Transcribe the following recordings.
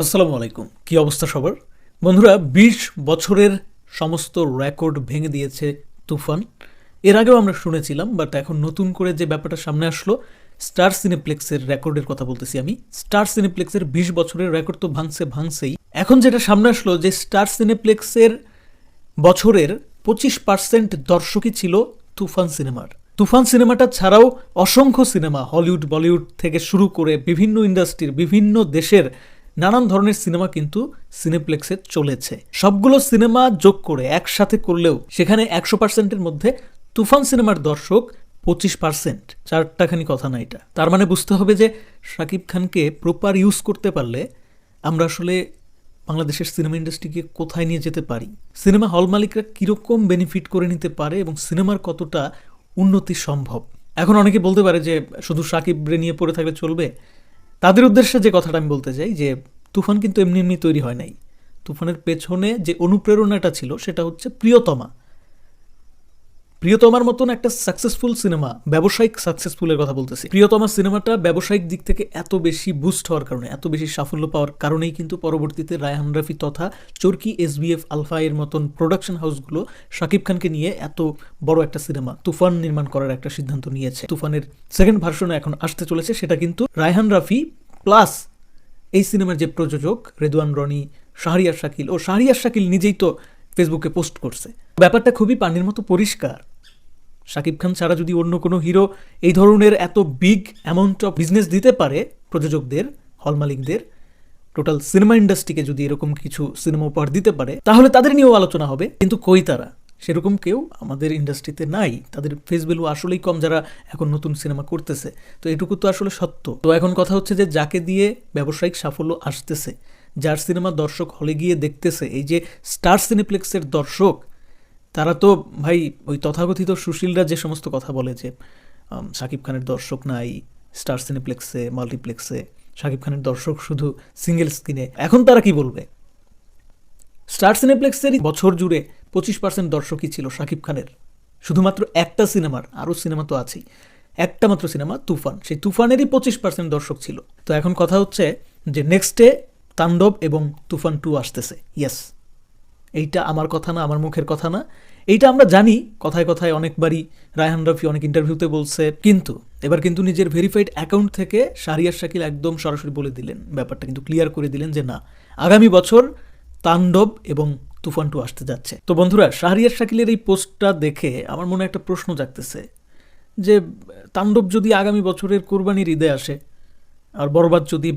আসসালামু আলাইকুম। কি অবস্থা সবার? বন্ধুরা, বিশ বছরের সমস্ত রেকর্ড ভেঙে দিয়েছে তুফান। এর আগেও আমরা শুনেছিলাম বাট এখন নতুন করে যে ব্যাপারটা সামনে আসলো স্টার সিনেপ্লেক্সের রেকর্ডের কথা বলতেছি আমি। স্টার সিনেপ্লেক্সের বিশ বছরের রেকর্ড তো ভাঙছে ভাঙছেই। এখন যেটা সামনে আসলো, যে স্টার সিনেপ্লেক্সের বছরের পঁচিশ পার্সেন্ট দর্শকই ছিল তুফান সিনেমার। তুফান সিনেমাটা ছাড়াও অসংখ্য সিনেমা হলিউড বলিউড থেকে শুরু করে বিভিন্ন ইন্ডাস্ট্রির বিভিন্ন দেশের নানান ধরনের সিনেমা কিন্তু সিনেপ্লেক্সে চলেছে। সবগুলো সিনেমা যোগ করে একসাথে করলেও সেখানে একশো পার্সেন্টের মধ্যে তুফান সিনেমার দর্শক পঁচিশ পার্সেন্ট চারটাখানি কথা না এটা। তার মানে বুঝতে হবে যে শাকিব খানকে প্রপার ইউজ করতে পারলে আমরা আসলে বাংলাদেশের সিনেমা ইন্ডাস্ট্রিকে কোথায় নিয়ে যেতে পারি? সিনেমা হল মালিকরা কীরকম বেনিফিট করে নিতে পারে এবং সিনেমার কতটা উন্নতি সম্ভব? এখন অনেকে বলতে পারে যে শুধু সাকিব নিয়ে পড়ে থাকলে চলবে? তাদের উদ্দেশ্যে যে কথাটা আমি বলতে চাই যে তুফান কিন্তু এমনি এমনি তৈরি হয় নাই। তুফানের পেছনে যে অনুপ্রেরণাটা ছিল, সেটা হচ্ছে প্রিয়তমা। প্রিয়তমার মতন একটা সাকসেসফুল সিনেমা ব্যবসায়িক সাকসেসফুলের কথা বলতেছি। প্রিয়তমা সিনেমাটা ব্যবসায়িক দিক থেকে এত বেশি বুস্ট হওয়ার কারণে, এত বেশি সাফল্য পাওয়ার কারণেই কিন্তু পরবর্তীতে রায়হান রাফি তথা চরকি এসবিএফ আলফা এর মতন প্রোডাকশন হাউসগুলো শাকিব খানকে নিয়ে এত বড় একটা সিনেমা তুফান নির্মাণ করার একটা সিদ্ধান্ত নিয়েছে। তুফানের সেকেন্ড ভার্সনে এখন আসতে চলেছে, সেটা কিন্তু রায়হান রাফি প্লাস এই সিনেমার যে প্রযোজক রেদওয়ান রনি, শাহরিয়ার শাকিল, ও শাহরিয়ার শাকিল নিজেই তো ফেসবুকে পোস্ট করছে। ব্যাপারটা খুবই পানির মতো পরিষ্কার। শাকিব খান ছাড়া যদি অন্য কোনো হিরো এই ধরনের এত বিগ অ্যামাউন্ট অফ বিজনেস দিতে পারে প্রযোজকদের হল মালিকদের টোটাল সিনেমা ইন্ডাস্ট্রিকে যদি এরকম কিছু সিনেমা উপহার দিতে পারে, তাহলে তাদের নিয়েও আলোচনা হবে, কিন্তু কই তারা? সেরকম কেউ আমাদের ইন্ডাস্ট্রিতে নাই। তাদের ফেস ভ্যালু আসলেই কম যারা এখন নতুন সিনেমা করতেছে। তো এটুকু তো আসলে সত্য। তো এখন কথা হচ্ছে যে, যাকে দিয়ে ব্যবসায়িক সাফল্য আসতেছে, যার সিনেমা দর্শক হলে গিয়ে দেখতেছে, এই যে স্টার সিনেপ্লেক্সের দর্শক, তারা তো ভাই, ওই তথাকথিত সুশীলরা যে সমস্ত কথা বলে যে শাকিব খানের দর্শক নাই স্টার সিনেপ্লেক্সে মাল্টিপ্লেক্সে শাকিব খানের দর্শক শুধু সিঙ্গেল স্ক্রিনে এখন তারা কি বলবে? স্টার সিনেপ্লেক্সেরই বছর জুড়ে পঁচিশ পার্সেন্ট দর্শকই ছিল শাকিব খানের। শুধুমাত্র একটা সিনেমার, আরও সিনেমা তো আছেই। একটা মাত্র সিনেমা, তুফান। সেই তুফানেরই পঁচিশ পার্সেন্ট দর্শক ছিল। তো এখন কথা হচ্ছে যে নেক্সটে তাণ্ডব এবং তুফান টু আসতেছে। ইয়েস এইটা আমার কথা না, আমার মুখের কথা না। এইটা আমরা জানি, কথায় কথায় অনেকবারই রায়হান রফি অনেক ইন্টারভিউতে বলছে। কিন্তু এবার কিন্তু নিজের ভেরিফাইড অ্যাকাউন্ট থেকে শারিয়ার শাকিল একদম সরাসরি বলে দিলেন ব্যাপারটা। কিন্তু ক্লিয়ার করে দিলেন যে না, আগামী বছর তাণ্ডব এবং তুফান টু আসতে যাচ্ছে। তো বন্ধুরা, শাহরিয়ার শাকিলের এই পোস্টটা দেখে আমার মনে একটা প্রশ্ন জাগতেছে যে, তাণ্ডব যদি আগামী বছরের কোরবানির ঈদে আসে আর বরবাদ যদি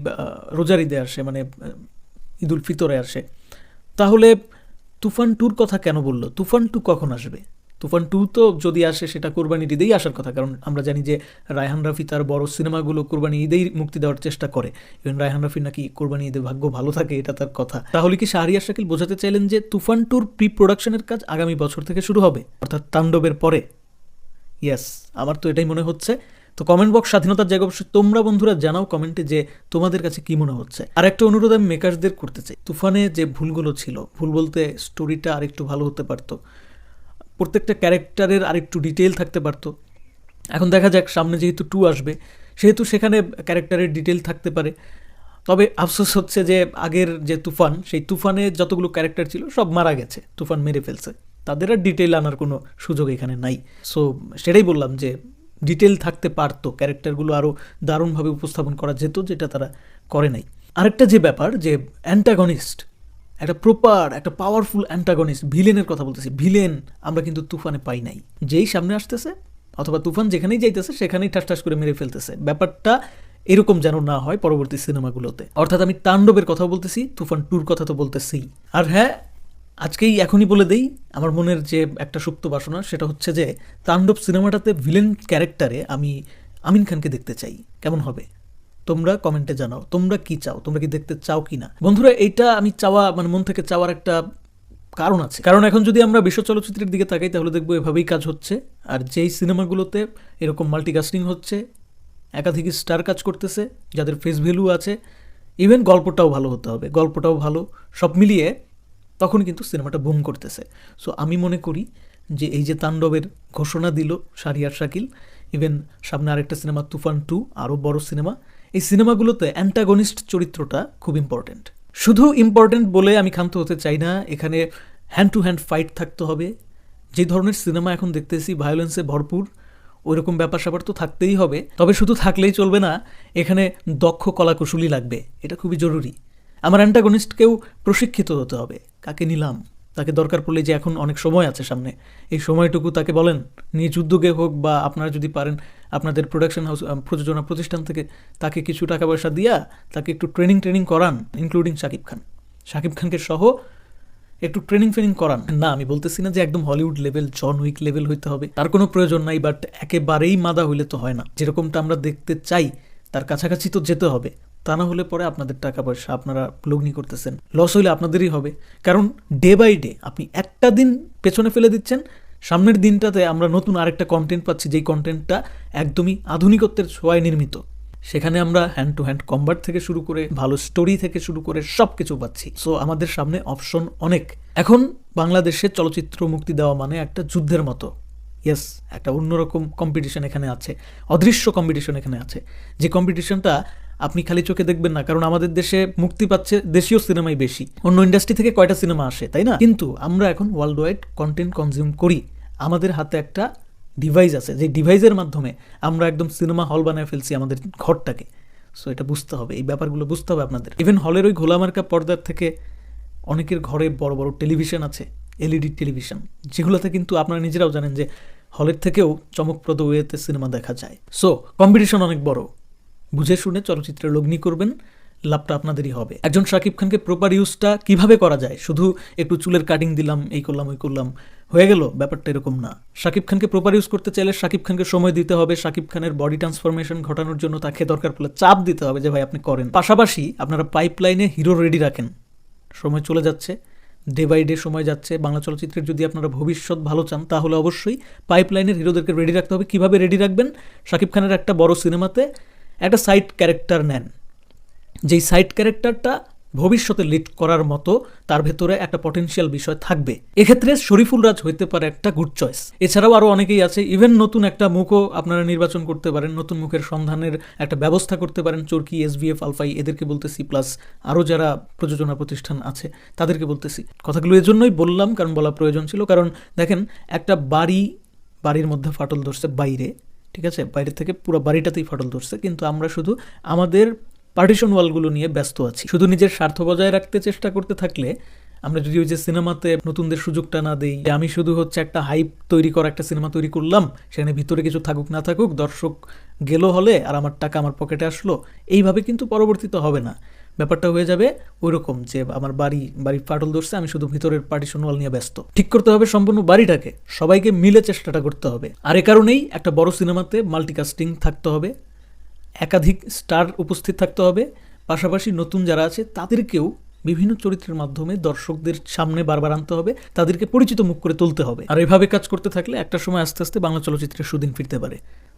রোজার ঈদে আসে মানে ঈদুল ফিতরে আসে, তাহলে তুফান টুর কথা কেন বলল? তুফান টু কখন আসবে? তুফান টু তো যদি আসে, সেটা কোরবানির ঈদেই আসার কথা। কারণ আমরা জানি যে রায়হান রাফি তার বড় সিনেমাগুলো কোরবানি ঈদেই মুক্তি দেওয়ার চেষ্টা করে। ইভেন রায়হান রাফি নাকি কোরবানি ঈদের ভাগ্য ভালো থাকে, এটা তার কথা। তাহলে কি শাহরিয়ার শাকিল বোঝাতে চাইলেন যে তুফান টুর প্রি প্রোডাকশনের কাজ আগামী বছর থেকে শুরু হবে? অর্থাৎ তাণ্ডবের পরে। ইয়েস আমার তো এটাই মনে হচ্ছে। তো কমেন্ট বক্স স্বাধীনতার জায়গা অবশ্যই। তোমরা বন্ধুরা জানাও কমেন্টে যে তোমাদের কাছে কি মনে হচ্ছে। আর একটা অনুরোধ আমি মেকার্সদের করতে চাই। তুফানে যে ভুলগুলো ছিল, ভুল বলতে স্টোরিটা আরেকটু ভালো হতে পারতো। প্রত্যেকটা ক্যারেক্টারের আরেকটু ডিটেল থাকতে পারতো। এখন দেখা যাক, সামনে যেহেতু টু আসবে, সেহেতু সেখানে ক্যারেক্টারের ডিটেল থাকতে পারে। তবে আফসোস হচ্ছে যে, আগের যে তুফান, সেই তুফানে যতগুলো ক্যারেক্টার ছিল, সব মারা গেছে, তুফান মেরে ফেলছে। তাদের আর ডিটেল আনার কোনো সুযোগ এখানে নাই। সো সেটাই বললাম যে ডিটেল থাকতে পারতো, ক্যারেক্টারগুলো আরও দারুণভাবে উপস্থাপন করা যেত, যেটা তারা করে নাই। আরেকটা যে ব্যাপার, যে অ্যান্টাগনিস্ট একটা প্রপার একটা পাওয়ারফুল অ্যান্টাগনিস্ট ভিলেনের কথা বলতেছি। ভিলেন আমরা কিন্তু তুফানে পাই নাই। যেই সামনে আসতেছে, অথবা তুফান যেখানেই যাইতেছে, সেখানেই ঠাস ঠাস করে মেরে ফেলতেছে। ব্যাপারটা এরকম যেন না হয় পরবর্তী সিনেমাগুলোতে। অর্থাৎ আমি তাণ্ডবের কথা বলতেছি, তুফান টুর কথা তো বলতেছি আর হ্যাঁ আজকেই এখনই বলে দেই, আমার মনের যে একটা সুপ্ত বাসনা, সেটা হচ্ছে যে, তাণ্ডব সিনেমাটাতে ভিলেন ক্যারেক্টারে আমি আমিন খানকে দেখতে চাই। কেমন হবে? তোমরা কমেন্টে জানাও, তোমরা কি চাও, তোমরা কি দেখতে চাও কি না বন্ধুরা, এইটা আমি চাওয়া মানে মন থেকে চাওয়ার একটা কারণ আছে। কারণ এখন যদি আমরা বিশ্ব চলচ্চিত্রের দিকে তাকাই, তাহলে দেখব এভাবেই কাজ হচ্ছে। আর যেই সিনেমাগুলোতে এরকম মাল্টিকাস্টিং হচ্ছে, একাধিক স্টার কাজ করতেছে, যাদের ফেস ভ্যালু আছে ইভেন গল্পটাও ভালো হতে হবে, গল্পটাও ভালো, সব মিলিয়ে তখন কিন্তু সিনেমাটা বুম করতেছে। সো আমি মনে করি যে এই যে তাণ্ডবের ঘোষণা দিল শারিয়ার শাকিল ইভেন সামনে আরেকটা সিনেমা, তুফান টু আরও বড় সিনেমা এই সিনেমাগুলোতে অ্যান্টাগনিস্ট চরিত্রটা খুব ইম্পর্ট্যান্ট শুধু ইম্পর্টেন্ট বলে আমি ক্ষান্ত হতে চাই না, এখানে হ্যান্ড টু হ্যান্ড ফাইট থাকতে হবে। যে ধরনের সিনেমা এখন দেখতেছি ভায়োলেন্সে ভরপুর, ওইরকম ব্যাপার স্যাপার তো থাকতেই হবে। তবে শুধু থাকলেই চলবে না, এখানে দক্ষ কলাকুশলী লাগবে, এটা খুবই জরুরি। আমার অ্যান্টাগনিস্টকেও প্রশিক্ষিত হতে হবে, কাকে নিলাম? তাকে দরকার পড়লে যে এখন অনেক সময় আছে সামনে, এই সময়টুকু তাকে বলেন। নিজ উদ্যোগে হোক বা আপনারা যদি পারেন আপনাদের প্রোডাকশন হাউস প্রযোজনা প্রতিষ্ঠান থেকে তাকে কিছু টাকা পয়সা দিয়া তাকে একটু ট্রেনিং ট্রেনিং করান ইনক্লুডিং শাকিব খান। শাকিব খানকে সহ একটু ট্রেনিং ফ্রেনিং করান। না, আমি বলতেছি না যে একদম Hollywood level John Wick level হইতে হবে। তার কোনো প্রয়োজন নাই বাট একেবারেই মাদা হইলে তো হয় না। যেরকমটা আমরা দেখতে চাই, তার কাছাকাছি তো যেতে হবে। তা না হলে পরে আপনাদের টাকা পয়সা আপনারা লগ্নি করতেছেন। লস হইলে আপনাদেরই হবে। কারণ ডে বাই ডে আপনি একটা দিন পেছনে ফেলে দিচ্ছেন, সামনের দিনটাতে আমরা নতুন আরেকটা কন্টেন্ট পাচ্ছি, যেই কন্টেন্টটা একদমই আধুনিকত্বের ছোঁয়ায় নির্মিত। সেখানে আমরা হ্যান্ড টু হ্যান্ড কম্বাট থেকে শুরু করে, ভালো স্টোরি থেকে শুরু করে সব কিছু পাচ্ছি। সো আমাদের সামনে অপশন অনেক। এখন বাংলাদেশে চলচ্চিত্র মুক্তি দেওয়া মানে একটা যুদ্ধের মতো। ইয়েস একটা অন্যরকম কম্পিটিশন এখানে আছে। অদৃশ্য কম্পিটিশন এখানে আছে। যে কম্পিটিশনটা আপনি খালি চোখে দেখবেন না, কারণ আমাদের দেশে মুক্তি পাচ্ছে দেশীয় সিনেমাই বেশি। অন্য ইন্ডাস্ট্রি থেকে কয়টা সিনেমা আসে, তাই না? কিন্তু আমরা এখন ওয়ার্ল্ড ওয়াইড কন্টেন্ট কনজিউম করি। আমাদের হাতে একটা ডিভাইস আছে, যে ডিভাইসের মাধ্যমে আমরা একদম সিনেমা হল বানায় ফেলছি আমাদের ঘরটাকে। সো এটা বুঝতে হবে, এই ব্যাপারগুলো বুঝতে হবে আপনাদের। ইভেন হলের ওই ঘোলামার্কা পর্দার থেকে অনেকের ঘরে বড় বড় টেলিভিশন আছে এলইডি টেলিভিশন যেগুলোতে কিন্তু আপনারা নিজেরাও জানেন যে হলের থেকেও চমকপ্রদ ওয়েতে সিনেমা দেখা যায়। সো কম্পিটিশন অনেক বড়। বুঝে শুনে চলচ্চিত্রে লগ্নি করবেন, লাভটা আপনাদেরই হবে। একজন শাকিব খানকে প্রপার ইউজটা কীভাবে করা যায়? শুধু একটু চুলের কাটিং দিলাম, এই করলাম, ওই করলাম, হয়ে গেল? ব্যাপারটা এরকম না। শাকিব খানকে প্রপার ইউজ করতে চাইলে শাকিব খানকে সময় দিতে হবে, শাকিব খানের বডি ট্রান্সফরমেশন ঘটানোর জন্য তাকে দরকার পড়লে চাপ দিতে হবে যে, ভাই, আপনি করেন। পাশাপাশি আপনারা পাইপলাইনে হিরো রেডি রাখেন। সময় চলে যাচ্ছে ডে বাই ডে সময় যাচ্ছে। বাংলা চলচ্চিত্রের যদি আপনারা ভবিষ্যৎ ভালো চান, তাহলে অবশ্যই পাইপলাইনের হিরোদেরকে রেডি রাখতে হবে। কীভাবে রেডি রাখবেন? শাকিব খানের একটা বড় সিনেমাতে একটা সাইড ক্যারেক্টার নেন। যেই সাইড ক্যারেক্টারটা ভবিষ্যতে লিড করার মতো তার ভেতরে একটা পটেনশিয়াল বিষয় থাকবে। এক্ষেত্রে শরীফুল রাজ হইতে পারে একটা গুড চয়েস এছাড়াও আরও অনেকেই আছে ইভেন নতুন একটা মুখও আপনারা নির্বাচন করতে পারেন, নতুন মুখের সন্ধানের একটা ব্যবস্থা করতে পারেন, চরকি এসবিএফ আলফাই এদেরকে বলতেছি প্লাস আরও যারা প্রযোজনা প্রতিষ্ঠান আছে, তাদেরকে বলতেছি। কথাগুলো এজন্যই বললাম, কারণ বলা প্রয়োজন ছিল, কারণ দেখেন, একটা বাড়ি, বাড়ির মধ্যে ফাটল ধরছে বাইরে ঠিক আছে? বাইরে থেকে পুরো বাড়িটাতেই ফাটল ধরছে, কিন্তু আমরা শুধু আমাদের পার্টিশন ওয়ালগুলো নিয়ে ব্যস্ত আছি। শুধু নিজের স্বার্থ বজায় রাখতে চেষ্টা করতে থাকলে আমরা যদি ওই যে সিনেমাতে নতুনদের সুযোগটা না দিই আমি শুধু হচ্ছে একটা হাইপ তৈরি করা একটা সিনেমা তৈরি করলাম, সেখানে ভিতরে কিছু থাকুক না থাকুক, দর্শক গেল হলে আর আমার টাকা আমার পকেটে আসলো, এইভাবে কিন্তু পরবর্তীতে হবে না। ব্যাপারটা হয়ে যাবে ওইরকম যে আমার বাড়ি বাড়ি ফাটল ধরছে, আমি শুধু ভিতরের পার্টিশন ওয়াল নিয়ে ব্যস্ত। ঠিক করতে হবে সম্পূর্ণ বাড়িটাকে, সবাইকে মিলে চেষ্টাটা করতে হবে। আর এ কারণেই একটা বড় সিনেমাতে মাল্টিকাস্টিং থাকতে হবে, একাধিক স্টার উপস্থিত থাকতে হবে, পাশাপাশি নতুন যারা আছে তাদেরকেও বিভিন্ন চরিত্রের মাধ্যমে দর্শকদের সামনে বারবার আনতে হবে, তাদেরকে পরিচিত মুখ করে তুলতে হবে। আর এভাবে কাজ করতে থাকলে একটা সময় আস্তে আস্তে বাংলা চলচ্চিত্রের সুদিন ফিরতে পারে।